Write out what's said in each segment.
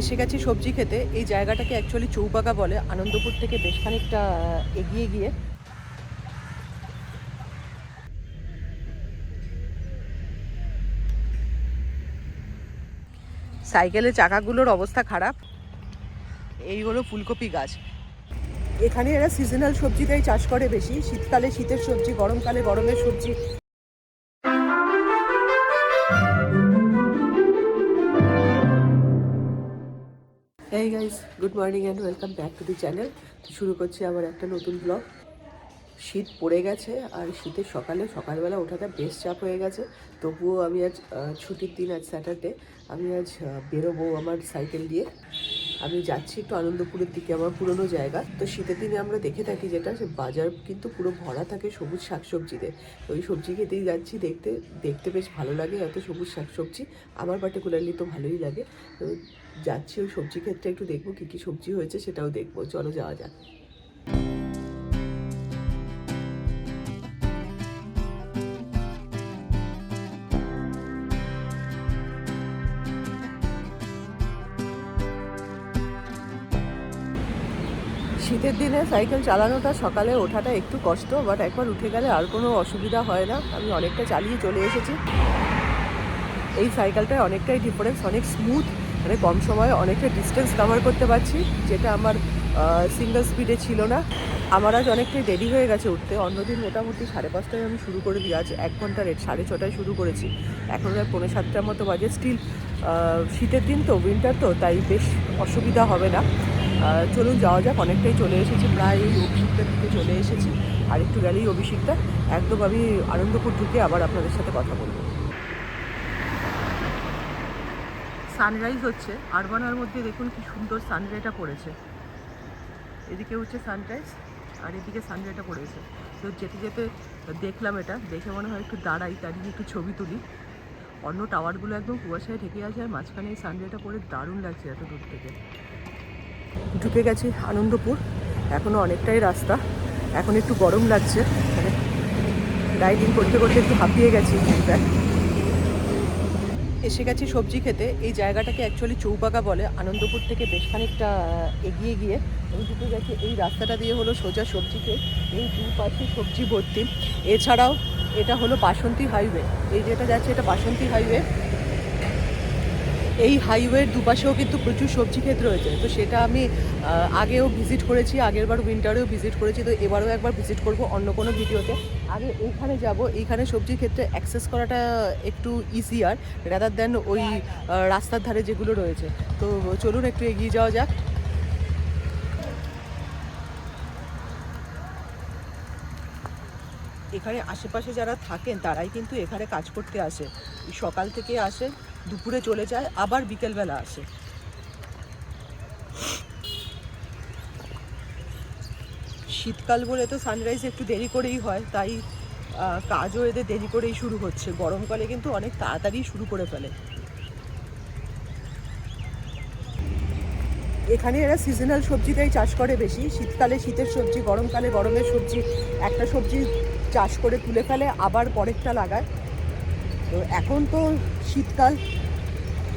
এসে গেছি সবজি খেতে। এই জায়গাটাকে অ্যাকচুয়ালি চৌপাকা বলে। আনন্দপুর থেকে বেশ খানিকটা এগিয়ে গিয়ে। সাইকেলের চাকাগুলোর অবস্থা খারাপ। এই হলো ফুলকপি গাছ। এখানে এরা সিজনাল সবজিটাই চাষ করে বেশি। শীতকালে শীতের সবজি, গরমকালে গরমের সবজি। Good morning and welcome back to the channel শুরু করছি আবার একটা নতুন ব্লগ শীত পড়ে গেছে আর শীতের সকালে, সকালবেলা ওঠাটা বেশ চাপ হয়ে গেছে। তবুও আমি আজ ছুটির দিন আজ স্যাটারডে আমি আজ বেরোবো আমার সাইকেল দিয়ে। আমি যাচ্ছি একটু আনন্দপুরের দিকে, আমার পুরনো জায়গা। তো শীতের দিনে আমরা দেখে থাকি যেটা সে বাজার কিন্তু পুরো ভরা থাকে সবুজ শাকসবজিতে। ওই সবজি খেতেই যাচ্ছি দেখতে দেখতে বেশ ভালো লাগে এত সবুজ শাকসবজি। আমার পার্টিকুলারলি তো ভালোই লাগে। যাচ্ছি, ওই সবজি ক্ষেত্রে একটু দেখব কী কী সবজি হয়েছে, সেটাও দেখব। চলো যাওয়া যাক। শীতের দিনে সাইকেল চালানোটা, সকালে ওঠাটা একটু কষ্ট বাট একবার উঠে গেলে আর কোনো অসুবিধা হয় না। আমি অনেকটা চালিয়ে চলে এসেছি। এই সাইকেলটায় অনেকটাই ডিফারেন্স অনেক স্মুথ মানে কম সময়ে অনেকটা ডিস্টেন্স কভার করতে পারছি, যেটা আমার সিঙ্গেল স্পিডে ছিল না। আমার আজ অনেকটাই দেরি হয়ে গেছে উঠতে। অন্যদিন মোটামুটি সাড়ে পাঁচটায় আমি শুরু করে দিই। আজ এক ঘণ্টা রেট সাড়ে ছটায় শুরু করেছি। এখন আর পৌনে সাতটার মতো বাজে। স্টিল শীতের দিন তো উইন্টার তো, তাই বেশ অসুবিধা হবে না। চলুন যাওয়া যাক। অনেকটাই চলে এসেছি। প্রায় এই অভিষেকটার দিকে চলে এসেছি। আর একটু গেলেই অভিষেকটা একদম আমি আনন্দপুর ঢুকে আবার আপনাদের সাথে কথা বলব। সানরাইজ হচ্ছে। আরবানার মধ্যে দেখুন কি সুন্দর সানরাইটা পড়েছে। এদিকে হচ্ছে সানরাইজ, আর এদিকে সানরাইটা পড়েছে। তো যেতে যেতে দেখলাম এটা, দেখে মনে হয় একটু দাঁড়াই দাঁড়িয়ে একটু ছবি তুলি। অন্য টাওয়ারগুলো একদম কুয়াশায় ঢেকে আছে, আর মাঝখানে এই সানরাইটা পড়ে দারুণ লাগছে এত দূর থেকে। ঢুকে গেছি আনন্দপুর এখনও অনেকটাই রাস্তা। এখন একটু গরম লাগছে মানে রাইডিং করতে করতে একটু হাঁপিয়ে গেছি ইনফ্যাক্ট এসে গেছি সবজি খেতে। এই জায়গাটাকে অ্যাকচুয়ালি চৌপাকা বলে। আনন্দপুর থেকে বেশ খানিকটা এগিয়ে গিয়ে আমি ঢুকে গেছি। এই রাস্তাটা দিয়ে হলো সোজা সবজি ক্ষেত এই দুই পাশে সবজি ভর্তি। এছাড়াও এটা হলো বাসন্তী হাইওয়ে এই যেটা যাচ্ছে এটা বাসন্তী হাইওয়ে এই হাইওয়ের দুপাশেও কিন্তু প্রচুর সবজি ক্ষেত রয়েছে। তো সেটা আমি আগেও ভিজিট করেছি। আগের বার উইন্টারেও ভিজিট করেছি। তো এবারও একবার ভিজিট করব অন্য কোনো ভিডিওতে আগে এইখানে যাব এইখানে সবজির ক্ষেত্রে অ্যাক্সেস করাটা একটু ইজিয়ার রাদার দেন ওই রাস্তার ধারে যেগুলো রয়েছে। তো চলুন একটু এগিয়ে যাওয়া যাক। এখানে আশেপাশে যারা থাকেন তারাই কিন্তু এখানে কাজ করতে আসে। সকাল থেকে আসে দুপুরে চলে যায় আবার বিকেলবেলা আসে। শীতকাল বলে তো সানরাইজ একটু দেরি করেই হয়, তাই কাজও এদের দেরি করেই শুরু হচ্ছে। গরমকালে কিন্তু অনেক তাড়াতাড়ি শুরু করে ফেলে। এখানে এরা সিজনাল সবজিটাই চাষ করে বেশি। শীতকালে শীতের সবজি, গরমকালে গরমের সবজি, একটা সবজি চাষ করে তুলে ফেলে, আবার পরেরটা লাগায়। তো এখন তো শীতকাল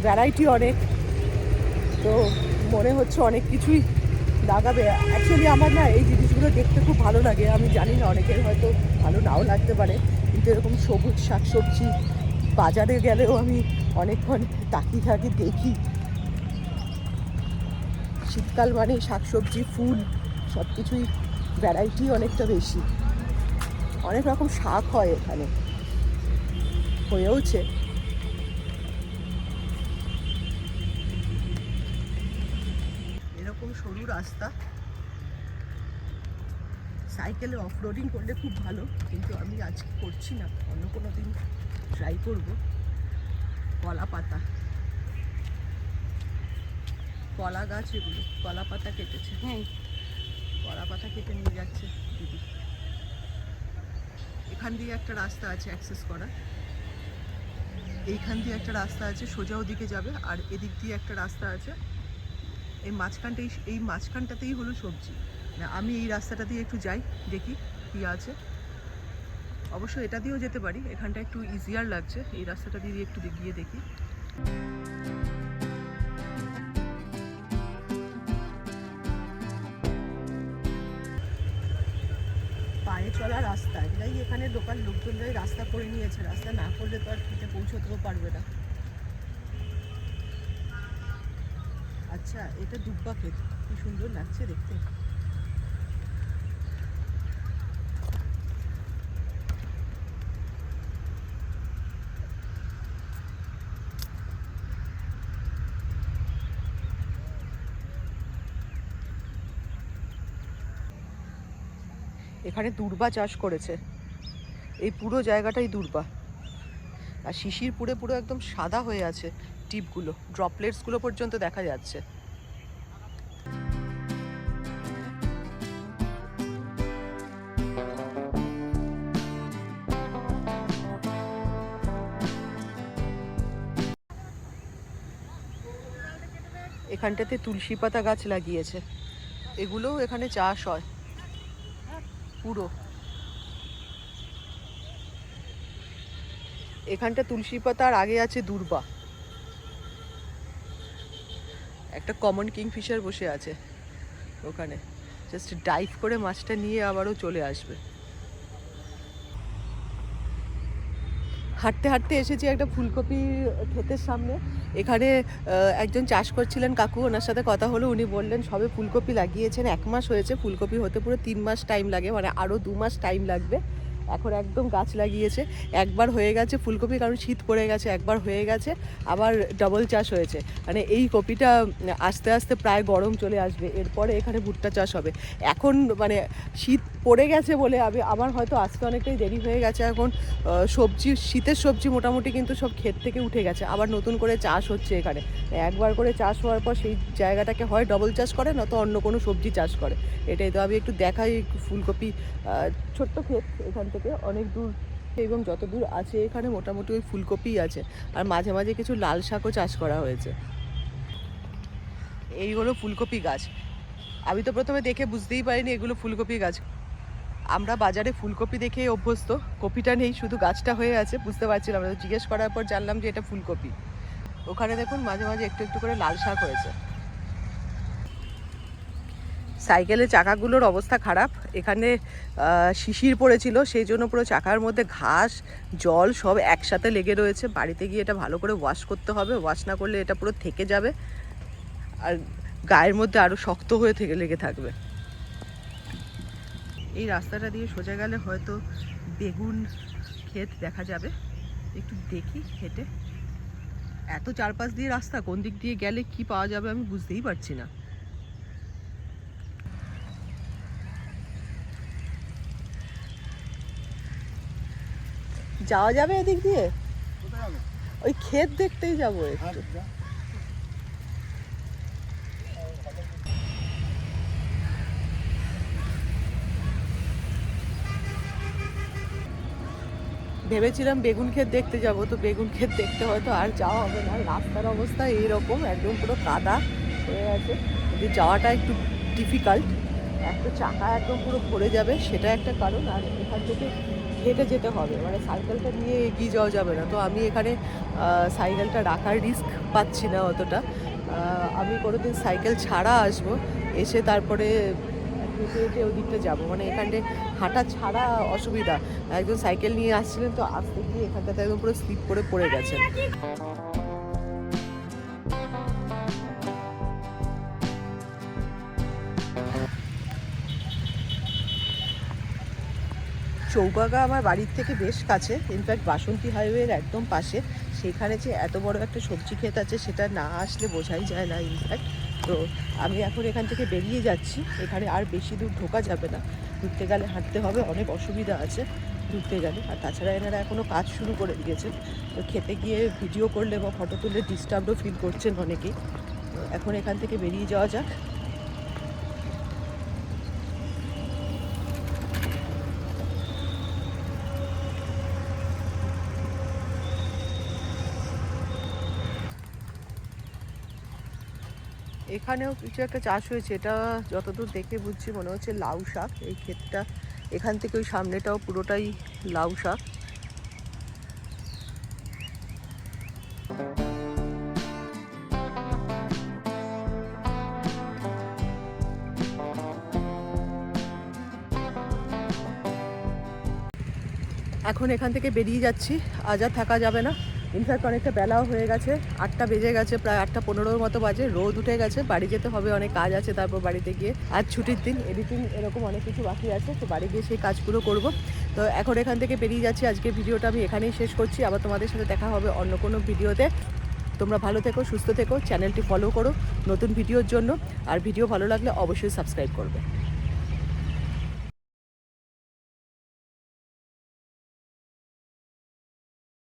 ভ্যারাইটি অনেক। তো মনে হচ্ছে অনেক কিছুই লাগাবে। অ্যাকচুয়ালি আমার না এই জিনিসগুলো দেখতে খুব ভালো লাগে। আমি জানি না অনেকের হয়তো ভালো নাও লাগতে পারে। কিন্তু এরকম সবুজ শাকসবজি বাজারে গেলেও আমি অনেকক্ষণ তাকিয়ে থাকি, দেখি। শীতকাল মানে শাকসবজি, ফুল সব কিছুই ভ্যারাইটি অনেকটা বেশি। অনেক রকম শাক হয় এখানে। হয়েওছে। রাস্তা। সাইকেলে অফ রোডিং করলে খুব ভালো কিন্তু আমি আজকে করছি না। অন্য কোনো দিন ট্রাই করব। কলা পাতা। কলা গাছ এগুলো। কলা পাতা কেটেছে। হ্যাঁ। কলা পাতা কেটে নিয়ে যাচ্ছে দিদি। এখান দিয়ে একটা রাস্তা আছে অ্যাক্সেস করা এইখান দিয়ে একটা রাস্তা আছে সোজা ওদিকে যাবে। আর এদিক দিয়ে একটা রাস্তা আছে এই মাঝখানটাই এই মাঝখানটাতেই হলো সবজি। আমি এই রাস্তাটা দিয়ে একটু যাই, দেখি কী আছে। অবশ্য এটা দিয়েও যেতে পারি, এখানটা একটু ইজিয়ার লাগছে। এই রাস্তাটা দিয়ে একটু গিয়ে দেখি। পায়ে চলা রাস্তা, এটাই এখানে লোকাল লোকজনরাই রাস্তা করে নিয়েছে। রাস্তা না করলে তো আর খেতে পৌঁছতেও পারবে না। আচ্ছা এটা দুব্বা ক্ষেত। কি সুন্দর লাগছে দেখতে। এখানে দুর্বা চাষ করেছে। এই পুরো জায়গাটাই দুর্বা। আর শিশির পুরে পুরো একদম সাদা হয়ে আছে টিপগুলো, ড্রপলেটসগুলো পর্যন্ত দেখা যাচ্ছে। এখানটাতে তুলসী পাতা গাছ লাগিয়েছে। এগুলোও এখানে চাষ হয়। পুরো। এখানটা তুলসী পাতা আর আগে আছে দুর্বা। একটা কমন কিংফিশার বসে আছে ওখানে। জাস্ট ডাইভ করে মাছটা নিয়ে আবারও চলে আসবে। হাঁটতে হাঁটতে এসেছি একটা ফুলকপি ক্ষেতের সামনে। এখানে একজন চাষ করছিলেন কাকু, ওনার সাথে কথা হলো, উনি বললেন, সবে ফুলকপি লাগিয়েছেন, এক মাস হয়েছে, ফুলকপি হতে পুরো তিন মাস টাইম লাগে মানে আরও দু মাস টাইম লাগবে। এখন একদম গাছ লাগিয়েছে, একবার হয়ে গেছে ফুলকপি, কারণ শীত পড়ে গেছে, একবার হয়ে গেছে, আবার ডবল চাষ হয়েছে। মানে এই কপিটা, আস্তে আস্তে প্রায় গরম চলে আসবে, এরপরে এখানে ভুট্টা চাষ হবে। এখন মানে শীত পড়ে গেছে বলে আমি, আমার হয়তো আজকে অনেকটাই দেরি হয়ে গেছে। এখন সবজি, শীতের সবজি মোটামুটি কিন্তু সব ক্ষেত থেকে উঠে গেছে। আবার নতুন করে চাষ হচ্ছে এখানে। একবার করে চাষ হওয়ার পর সেই জায়গাটাকে হয় ডবল চাষ করে, নয়তো অন্য কোনো সবজি চাষ করে। এটাই তো আমি একটু দেখাই ফুলকপি ছোট্ট ক্ষেত এখান থেকে অনেক দূর। এবং যত দূর আছে এখানে মোটামুটি ওই ফুলকপি আছে। আর মাঝে মাঝে কিছু লাল শাকও চাষ করা হয়েছে। এই হলো ফুলকপি গাছ। আমি তো প্রথমে দেখে বুঝতেই পারিনি এগুলো ফুলকপি গাছ। আমরা বাজারে ফুলকপি দেখে অভ্যস্ত। কপিটা নেই, শুধু গাছটা হয়ে আছে, বুঝতে পারছিলাম তো জিজ্ঞেস করার পর জানলাম যে এটা ফুলকপি। ওখানে দেখুন মাঝে মাঝে একটু একটু করে লাল শাক হয়েছে। সাইকেলের চাকাগুলোর অবস্থা খারাপ। এখানে শিশির পড়েছিল, সেই জন্য পুরো চাকার মধ্যে ঘাস, জল সব একসাথে লেগে রয়েছে। বাড়িতে গিয়ে এটা ভালো করে ওয়াশ করতে হবে। ওয়াশ না করলে এটা পুরো থেকে যাবে। আর গায়ের মধ্যে আরও শক্ত হয়ে থেকে, লেগে থাকবে। এই রাস্তাটা দিয়ে সোজা গেলে হয়তো বেগুন ক্ষেত দেখা যাবে। একটু দেখি হেঁটে। এত চারপাশ দিয়ে রাস্তা কোন দিক দিয়ে গেলে কি পাওয়া যাবে আমি বুঝতেই পারছি না। যাওয়া যাবে এদিক দিয়ে? ওই ক্ষেত দেখতেই যাব একটু। ভেবেছিলাম বেগুন ক্ষেত দেখতে যাব, তো বেগুন ক্ষেত দেখতে হয়তো আর যাওয়া হবে না। রাস্তার অবস্থা এইরকম, একদম পুরো কাদা হয়ে আছে। যদি যাওয়াটা একটু ডিফিকাল্ট একটা চাকা একদম পুরো ভরে যাবে, সেটা একটা কারণ। আর এখান থেকে হেঁটে যেতে হবে মানে সাইকেলটা নিয়ে এগিয়ে যাওয়া যাবে না। তো আমি এখানে সাইকেলটা রাখার রিস্ক পাচ্ছি না অতটা। আমি কোনোদিন সাইকেল ছাড়া আসব, এসে তারপরে হেঁটে হেঁটে ওদিকটা যাব। মানে এখানে হাঁটা ছাড়া অসুবিধা। একজন সাইকেল নিয়ে আসছিলেন, তো আসতে গিয়ে এখানটাতে একদম পুরো স্লিপ করে পড়ে গেছেন চৌবাগা আমার বাড়ির থেকে বেশ কাছে। ইনফ্যাক্ট বাসন্তী হাইওয়ের একদম পাশে। সেখানে যে এত বড় একটা সবজি ক্ষেত আছে, সেটা না আসলে বোঝাই যায় না ইনফ্যাক্ট তো আমি এখন এখান থেকে বেরিয়ে যাচ্ছি। এখানে আর বেশি দূর ঢোকা যাবে না। ঘুরতে গেলে হাঁটতে হবে, অনেক অসুবিধা আছে ঢুকতে গেলে। আর তাছাড়া এনারা এখনও কাজ শুরু করে দিয়েছেন। তো খেতে গিয়ে ভিডিও করলে বা ফটো তুললে ডিস্টার্বও ফিল করছেন অনেকেই। তো এখন এখান থেকে বেরিয়ে যাওয়া যাক। এখানেও কিছু একটা চাষ হয়েছে, এটা যতদূর দেখে বুঝছি মনে হচ্ছে লাউ শাক। এই ক্ষেতটা, এখান থেকে ওই সামনেটাও পুরোটাই লাউ শাক। এখন এখান থেকে বেরিয়ে যাচ্ছি, আজ আর থাকা যাবে না। ইনফ্যাক্ট অনেকটা বেলাও হয়ে গেছে, আটটা বেজে গেছে, প্রায় আটটা পনেরোর মতো বাজে, রোদ উঠে গেছে, বাড়ি যেতে হবে, অনেক কাজ আছে তারপর বাড়িতে গিয়ে। আজ ছুটির দিন এডিটিং এরকম অনেক কিছু বাকি আছে, তো বাড়ি গিয়ে সেই কাজগুলো করব। তো এখন এখান থেকে বেরিয়ে যাচ্ছি আজকে ভিডিওটা আমি এখানেই শেষ করছি, আবার তোমাদের সাথে দেখা হবে অন্য কোনো ভিডিওতে। তোমরা ভালো থেকো, সুস্থ থেকো, চ্যানেলটি ফলো করো নতুন ভিডিওর জন্য, আর ভিডিও ভালো লাগলে অবশ্যই সাবস্ক্রাইব করবে।